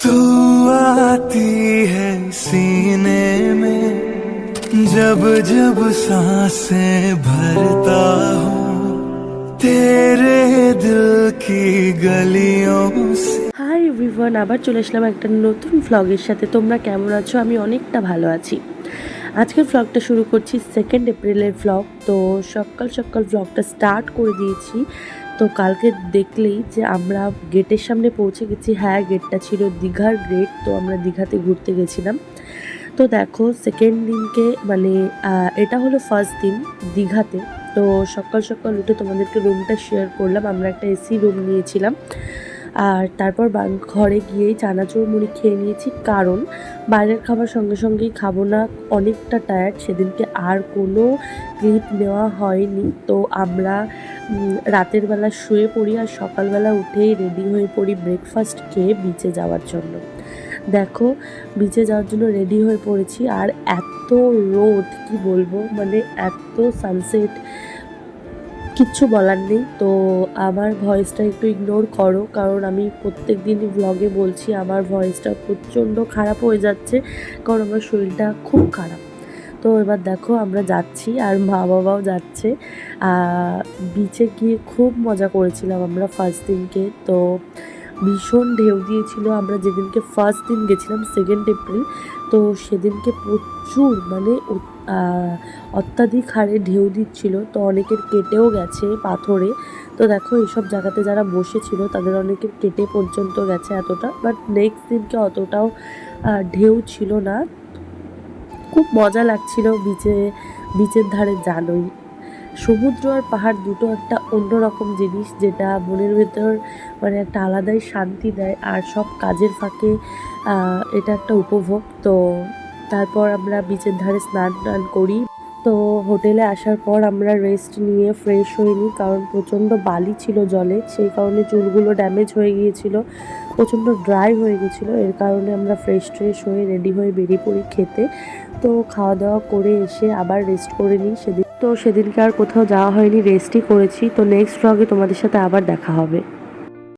तू आती है सीने में जब जब सांसें भरता हूँ तेरे दिल की गलियों से হাই এভরিওয়ান আবার চলে আসলাম একটা নতুন ভ্লগের সাথে তোমরা কেমন আছো আমি অনেকটা ভালো আছি আজকের ভ্লগটা শুরু করছি সেকেন্ড এপ্রিলের ভ্লগ তো সকাল সকাল ভ্লগটা স্টার্ট করে দিয়েছি তো কালকে দেখলেই যে আমরা গেটের সামনে পৌঁছে গেছি। হ্যাঁ গেটটা ছিল দীঘার গেট তো আমরা দীঘাতে ঘুরতে গেছিলাম। তো দেখো সেকেন্ড দিনকে মানে এটা হলো ফার্স্ট দিন দীঘাতে। তো সকাল সকাল উঠে তোমাদেরকে রুমটা শেয়ার করলাম। আমরা একটা এসি রুম নিয়েছিলাম। আর তারপর ঘরে গিয়েই চানাচুর মুড়ি খেয়ে নিয়েছি। কারণ বাইরের খাবার সঙ্গে সঙ্গেই খাব না, অনেকটা টায়ার্ড সেদিনকে আর কোনো ক্লিপ নেওয়া হয়নি। তো আমরা রাতের বেলা শুয়ে পড়ি আর সকালবেলা উঠেই রেডি হয়ে পড়ি ব্রেকফাস্ট খেয়ে বিচে যাওয়ার জন্য। দেখো বিচে যাওয়ার জন্য রেডি হয়ে পড়েছি। আর এত রোদ, কি বলব? মানে এত সানসেট কিচ্ছু বলার নেই। তো আমার ভয়েসটা একটু ইগনোর করো, কারণ আমি প্রত্যেক দিনই ব্লগে বলছি আমার ভয়েসটা প্রচণ্ড খারাপ হয়ে যাচ্ছে, কারণ আমার শরীরটা খুব খারাপ। তো এবার দেখো আমরা যাচ্ছি, আর মা বাবাও যাচ্ছে। বিচে গিয়ে খুব মজা করেছিলাম আমরা ফার্স্ট দিনকে। তো ভীষণ ঢেউ দিয়েছিল। আমরা যেদিনকে ফার্স্ট দিন গেছিলাম সেকেন্ড এপ্রিল তো সেদিনকে প্রচুর মানে অত্যাধিক হারে ঢেউ দিচ্ছিল। তো অনেকের কেটেও গেছে পাথরে। তো দেখো, এইসব জায়গাতে যারা বসেছিল, তাদের অনেকের কেটে পর্যন্ত গেছে এতটা। বাট নেক্সট দিনকে অতটাও ঢেউ ছিল না। খুব মজা লাগছিল, বিচে, বিচের ধারে জানোই। সমুদ্র আর পাহাড় দুটো একটা অন্যরকম জিনিস যেটা মনের ভেতর মানে একটা আলাদাই শান্তি দেয় আর সব কাজের ফাঁকে এটা একটা উপভোগ। তো তারপর আমরা বিচের ধারে স্নান টান করি। তো হোটেলে আসার পর আমরা রেস্ট নিয়ে ফ্রেশ নিই কারণ প্রচণ্ড বালি ছিল জলে, সেই কারণে চুলগুলো ড্যামেজ হয়ে গিয়েছিল, প্রচণ্ড ড্রাই হয়ে গেছিল এর কারণে আমরা ফ্রেশ ট্রেশ হয়ে রেডি হয়ে বেরিয়ে পড়ি খেতে। তো খাওয়া দাওয়া করে এসে আবার রেস্ট করে নিই, সেদিন তো সেদিনকে আর কোথাও যাওয়া হয়নি রেস্টই করেছি, তো নেক্সট ব্লগে তোমাদের সাথে আবার দেখা হবে।